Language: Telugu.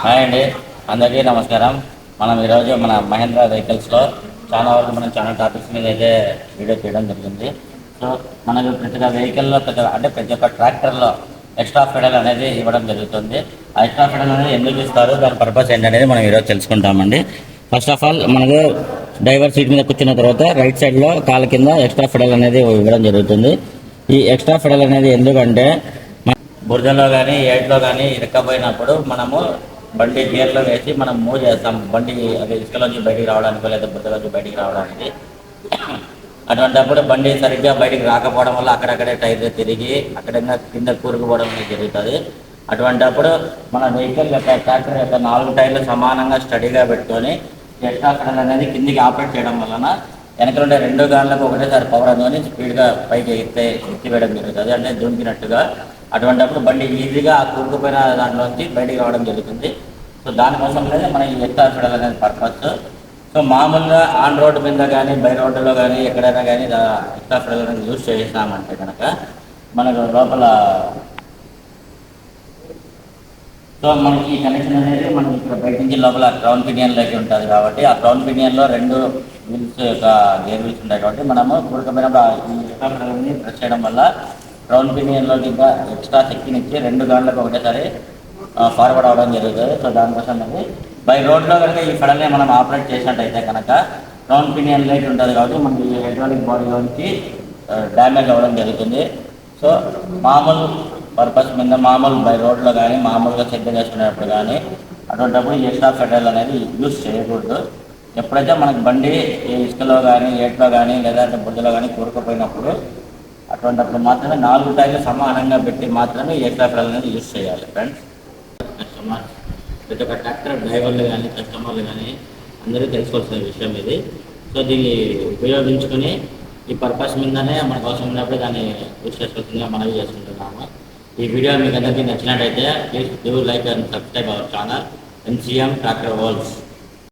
హాయ్ అండి. అందరికీ నమస్కారం. మనం ఈరోజు మన మహేంద్ర వెహికల్స్లో చాలా వరకు మనం చాలా టాపిక్స్ మీద అయితే వీడియో చేయడం జరిగింది. సో మనకు ప్రతి ఒక్క వెహికల్లో ప్రతి అంటే ప్రతి ఒక్క ట్రాక్టర్లో ఎక్స్ట్రా ఫెడల్ అనేది ఇవ్వడం జరుగుతుంది. ఆ ఎక్స్ట్రా ఫెడల్ అనేది ఎందుకు ఇస్తారు? దాని పర్పస్ ఏంటనేది మనం ఈరోజు తెలుసుకుంటామండి. ఫస్ట్ ఆఫ్ ఆల్ మనకు డ్రైవర్ సీట్ మీద కూర్చున్న తర్వాత రైట్ సైడ్లో కాళ్ళ కింద ఎక్స్ట్రా ఫెడల్ అనేది ఇవ్వడం జరుగుతుంది. ఈ ఎక్స్ట్రా ఫెడల్ అనేది ఎందుకంటే బురదలో కానీ ఏట్లో కానీ ఇరక్కపోయినప్పుడు మనము బండి గేర్లో వేసి మనం మూవ్ చేస్తాం. బండి ఇసుకలో ఇసుకలోంచి బయటికి రావడానికి లేదా బుద్ధలోంచి బయటికి రావడానికి. అటువంటిప్పుడు బండి సరిగ్గా బయటికి రాకపోవడం వల్ల అక్కడక్కడే టైర్ తిరిగి అక్కడ కింద కూరుకుపోవడం అనేది జరుగుతుంది. అటువంటిప్పుడు మన వెహికల్ యొక్క ట్రాక్టర్ యొక్క నాలుగు టైర్లు సమానంగా స్టడీగా పెట్టుకొని జస్ట్ అక్కడ అనేది కిందికి ఆపరేట్ చేయడం వలన వెనకలు ఉండే రెండు గాళ్ళకు ఒకటేసారి పవర్ అందుకొని స్పీడ్గా పైకి ఎత్తే ఎత్తివేయడం జరుగుతుంది. అంటే దుంకినట్టుగా అటువంటిప్పుడు బండి ఈజీగా ఆ కూరుకుపోయిన దాంట్లోంచి బయటికి రావడం జరుగుతుంది. సో దానికోసం అనేది మన ఈ ఎక్స్ట్రా ఫెడల్ అనేది పర్పస్ సో మామూలుగా ఆన్ రోడ్డు మీద కానీ బై రోడ్డులో కానీ ఎక్కడైనా కానీ ఎక్స్ట్రా ఫెడల్ అనేది యూజ్ చేసినామంటే కనుక మనకు లోపల సో మనకి ఈ కనెక్షన్ అనేది మనం ఇక్కడ బయట నుంచి లోపల క్రౌన్ పినియన్ లెక్క ఉంటుంది కాబట్టి ఆ క్రౌన్ పినియన్లో రెండు వీల్స్ యొక్క గేర్ వీల్స్ ఉంటాయి కాబట్టి మనము కూడకపోయినప్పుడు ఈ ఎక్స్ట్రా ఫెడల్ని ప్రెస్ చేయడం వల్ల రౌండ్ పినియన్ ఇంకా ఎక్స్ట్రా శక్తినిచ్చి రెండు గాండ్లకు ఒకటేసారి ఫార్వర్డ్ అవడం జరుగుతుంది సో దానికోసం అనేది బై రోడ్లో కనుక ఈ ఫెడల్ని మనం ఆపరేట్ చేసినట్టయితే కనుక రౌండ్ పినియన్ లైట్ ఉంటుంది కాబట్టి మనకి హైడ్రాలిక్ బాడీలోంచి డ్యామేజ్ అవ్వడం జరుగుతుంది. సో మామూలు పర్పస్ మీద మామూలు బై రోడ్లో కానీ మామూలుగా చెక్ చేసుకునేటప్పుడు కానీ అటువంటిప్పుడు ఈ ఎక్స్ట్రా ఫెడరల్ అనేది యూజ్ చేయకూడదు. ఎప్పుడైతే మనకి బండి ఇసుకలో కానీ ఏట్లో కానీ లేదా బుద్ధలో కానీ కూరుకుపోయినప్పుడు అటువంటిప్పుడు మాత్రమే నాలుగు ట్యాగ్లు సమానంగా పెట్టి మాత్రమే ఈ ఎక్స్ట్రా అనేది యూజ్ చేయాలి ఫ్రెండ్స్ కస్టమర్ ప్రతి ఒక్క ట్రాక్టర్ డ్రైవర్లు కానీ కస్టమర్లు కానీ అందరూ తెలుసుకోవాల్సిన విషయం ఇది. సో దీన్ని ఉపయోగించుకొని ఈ పర్పస్ మీదనే మనకు అవసరం ఉన్నప్పుడు దాన్ని యూజ్ చేసుకోవాల్సిందిగా మనవి చేసుకుంటున్నాము. ఈ వీడియో మీకు అందరికీ నచ్చినట్టయితే please do like and subscribe our channel NCM tractor worlds